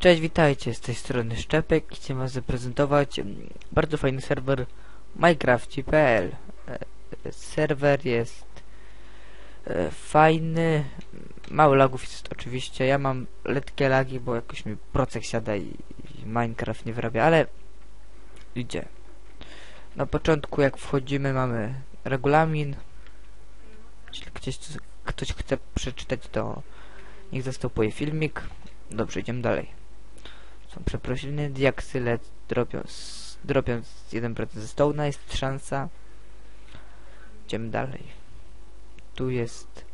Cześć, witajcie, z tej strony Szczepek i chcę wam zaprezentować mm, bardzo fajny serwer minecraft.pl E, Serwer jest e, fajny, mało lagów jest oczywiście, ja mam letkie lagi, bo jakoś mi procek siada i, Minecraft nie wyrabia, ale idzie. Na początku jak wchodzimy mamy regulamin, jeśli ktoś, ktoś chce przeczytać to niech zastopuje filmik. Dobrze, idziemy dalej. Są przeprosiny, diaksyle dropią, z- dropią z 1% ze stołna, jest szansa. Idziemy dalej. Tu jest...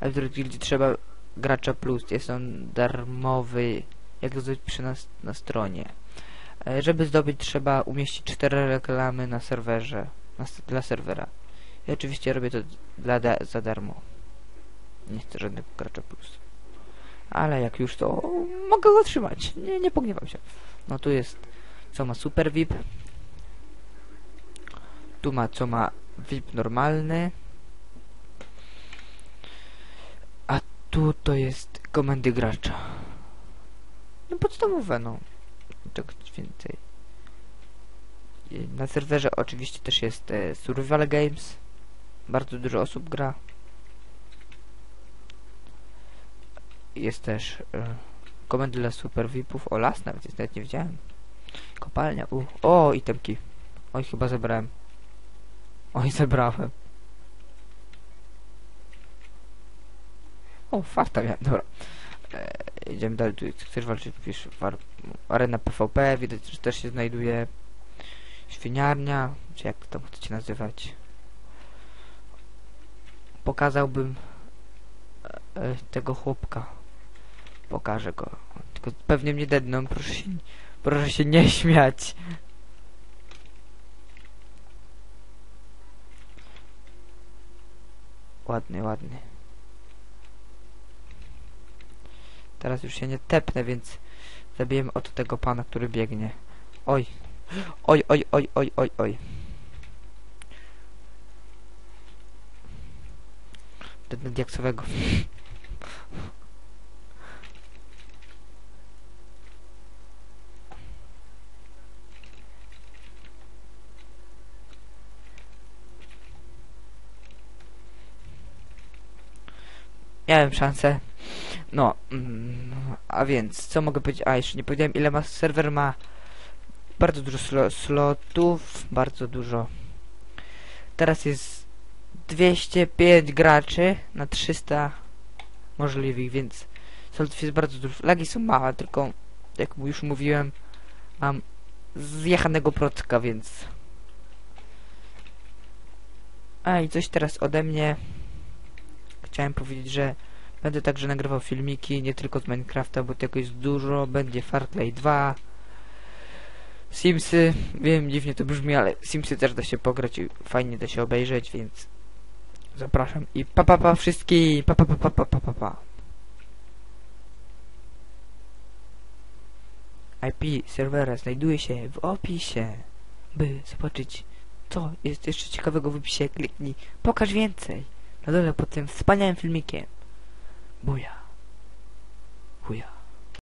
Eldred Guild trzeba gracza plus, jest on darmowy, jak zdobyć przy nas na stronie. E, Żeby zdobyć trzeba umieścić cztery reklamy na serwerze, na, dla serwera. I oczywiście robię to dla za darmo. Nie chcę żadnego gracza plus. Ale jak już to mogę go trzymać. Nie, nie pogniewam się. No tu jest co ma super VIP. Tu ma co ma VIP normalny. A tu to jest komendy gracza. No podstawowe no. Czegoś więcej. I Na serwerze oczywiście też jest e, Survival Games. Bardzo dużo osób gra. Jest też komendy dla super VIPów. O, las nawet jest, nawet nie wiedziałem. Kopalnia, u. O, itemki. Oj, chyba zebrałem. Oj, zebrałem. O, farta miałem, dobra. E, idziemy dalej, tu chcesz walczyć, pisz war, arena PvP, widać, że też się znajduje świniarnia, czy jak to chcecie nazywać. Pokazałbym e, tego chłopka. Pokażę go. Tylko pewnie mnie dedną, proszę się, proszę się nie śmiać. Ładny, ładny. Teraz już się nie tepnę, więc zabijemy oto tego pana, który biegnie. Oj. Oj, oj, oj, oj, oj, oj. Diaksowego. Miałem szansę. No, mm, a więc, co mogę powiedzieć? A, jeszcze nie powiedziałem, ile ma serwer ma. Bardzo dużo slo slotów, bardzo dużo. Teraz jest 205 graczy na 300 możliwych, więc slotów jest bardzo dużo. Lagi są małe, tylko jak już mówiłem, mam zjechanego procka, więc... A i coś teraz ode mnie. Chciałem powiedzieć, że będę także nagrywał filmiki, nie tylko z Minecrafta, bo tego jest dużo. Będzie Far Cry 2, Simsy. Wiem, dziwnie to brzmi, ale Simsy też da się pograć i fajnie da się obejrzeć, więc zapraszam. I pa pa pa wszystkim, pa pa pa pa pa pa pa. IP serwera znajduje się w opisie. By zobaczyć, co jest jeszcze ciekawego w opisie, kliknij. Pokaż więcej na dole pod tym wspaniałym filmikiem. Buja. Chuja.